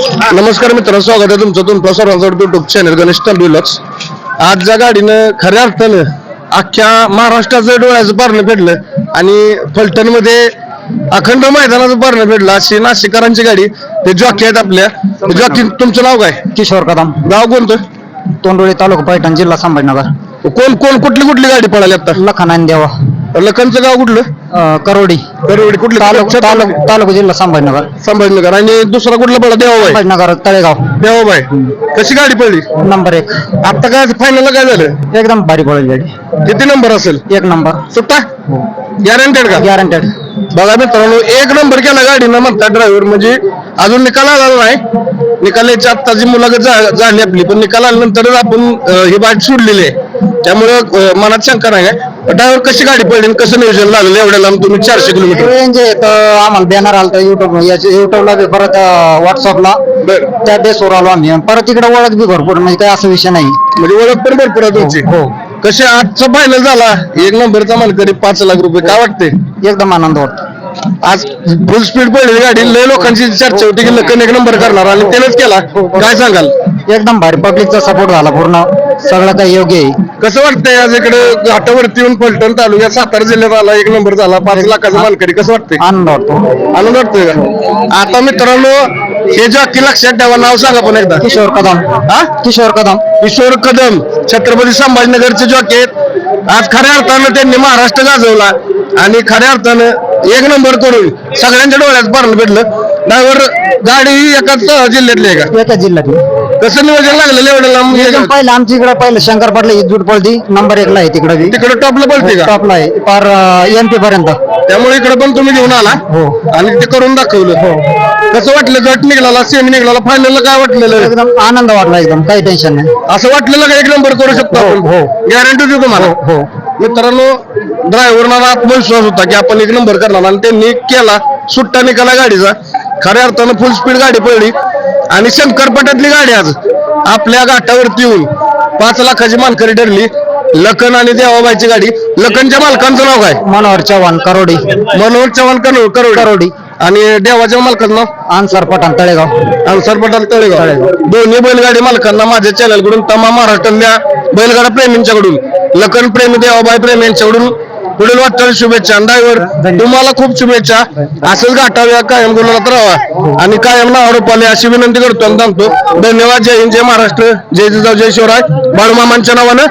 नमस्कार मित्रांनो स्वागत आहे तुमचं. तुमचं सर्वांचं युट्यूब चॅनल गणेश तंडुलक्स आज ज्या गाडीनं खऱ्या अर्थानं अख्ख्या महाराष्ट्राचं डोळ्याचं पारणं फेडलं आणि फलटणमध्ये अखंड मैदानाचं पारणं फेडलं. अशी नाशिकरांची गाडी ते जॉकी आहेत आपल्या. जॉकी तुमचं नाव काय? किशोर कदम. गाव कोणतं? तोंडोळी तालुका पैठण जिल्हा संभाजीनगर. कोण कोण कुठली कुठली गाडी पळाली आता? लखन देवा. लखनचं गाव कुठलं? करोडी. दरवडी कुठलं तालुका तालुका तालुका जिल्हा संभाजीनगर. संभाजीनगर. आणि दुसरा कुठला पळा देवाबाई. संभाजीनगर तळेगाव. देवाबाई. कशी गाडी पळली नंबर एक. आता काय फायनल काय झालं? एकदम भारी पडेल गाडी. किती नंबर असेल? एक नंबर. सुट्टा? गॅरंटेड का? गॅरंटेड बघा मित्रांनो एक नंबर केला गाडीनं म्हणता ड्रायव्हर म्हणजे अजून निकाल आला नाही. निकालाची आत्ताची मुलाखत झा- झाली आपली पण निकाल आल्यानंतरच आपण ही बाईक सोडलेली आहे. त्यामुळे मनात शंका नाही ड्रायव्हर कशी गाडी पडली आणि कसं नियोजन लागलं एवढ्या लांब तुम्ही चारशे किलोमीटर? आम्हाला बॅनर आलं युट्यूब युट्यूबला परत व्हॉट्सअपला त्या बेसवर आलो आम्ही. परत तिकडे ओळख बी भरपूर म्हणजे काही असा विषय नाही. म्हणजे ओळख पण भरपूर आहे तुमची. हो कसे आजचा फायनल झाला? एक नंबरचा मालकरी पाच लाख रुपये. काय वाटते एकदम आनंद वाटतो. आज फुल स्पीड पडलेली गाडी. लय लोकांची चर्चा होती की लखन एक नंबर करणार आणि त्यानेच केला. काय सांगाल? एकदम भारी. पब्लिकचा सपोर्ट झाला पूर्ण. सगळं काही योग्य आहे. कसं वाटतंय आज इकडे घाटावरती येऊन पलटण तालुक्यात सातारा जिल्ह्यात आला एक नंबर झाला. पाच लाखाचा मानकरी कसं वाटतंय? आनंद वाटतो. आनंद वाटतोय का? आता मित्रांनो हे जॉकी लक्षात ठेवा नाव सांगा पण एकदा. किशोर कदम. हा? किशोर कदम. किशोर कदम छत्रपती संभाजीनगरचे जॉकी आहेत. आज खऱ्या अर्थानं त्यांनी महाराष्ट्र गाजवला आणि खऱ्या अर्थानं एक नंबर करून सगळ्यांच्या डोळ्यात पारण भेटलं. ड्रायव्हर गाडी एकाच जिल्ह्यातली आहे का? एका जिल्ह्यात कसं नियोजन लागलेलं एवढं लांब? पहिलं आमच्या इकडे पहिलं शंकर पाटला इजूट पळती. नंबर एकला आहे तिकडे तिकडे टॉपला पळते का? टॉपला आहे. पार एम पी पर्यंत. त्यामुळे इकडे पण तुम्ही घेऊन आला. हो. आणि ते करून दाखवलं. कसं वाटलं गट निघाला सेमी निघाला फायनल काय वाटलेलं? एकदम आनंद वाटला एकदम काही टेन्शन नाही. असं वाटलेलं का एक नंबर करू शकतो हो, आपण? हो. गॅरंटी देतो तुम्हाला. हो मित्रांनो ड्रायव्हरना आत्मविश्वास होता की आपण एक नंबर करणार आणि त्यांनी केला. सुट्टा निकाला गाडीचा. खऱ्या अर्थानं फुल स्पीड गाडी पडली. आणि शंकरपटातली गाडी आज आपल्या घाटावरती येऊन पाच लाखाची मालकरी ठरली. लखन आणि देवाबाईची गाडी. लखनच्या मालकांचं नाव काय? मनोहर चव्हाण करोडी. मनोहर चव्हाण करो करोड. करोडी. आणि देवाच्या मालकाचं नाव? आन्सर पठाण तळेगाव. अन्सर पटाल तळेगाव. दोन्ही बैलगाडी मालकांना माझ्या चॅनलकडून तमाम महाराष्ट्रातल्या बैलगाडा प्रेमींच्याकडून लखन प्रेमी देवाबाई प्रेमी यांच्याकडून पुढील वाटचाल शुभेच्छा. ड्रायव्हर तुम्हाला खूप शुभेच्छा. असंच गाठाव्या कायम गुलात राहा आणि कायम नाव रुपाले अशी विनंती करतो आणि सांगतो धन्यवाद. जय हिंद जय महाराष्ट्र. जय जिजाऊ जय शिवराय. बाळूमामांच्या नावानं.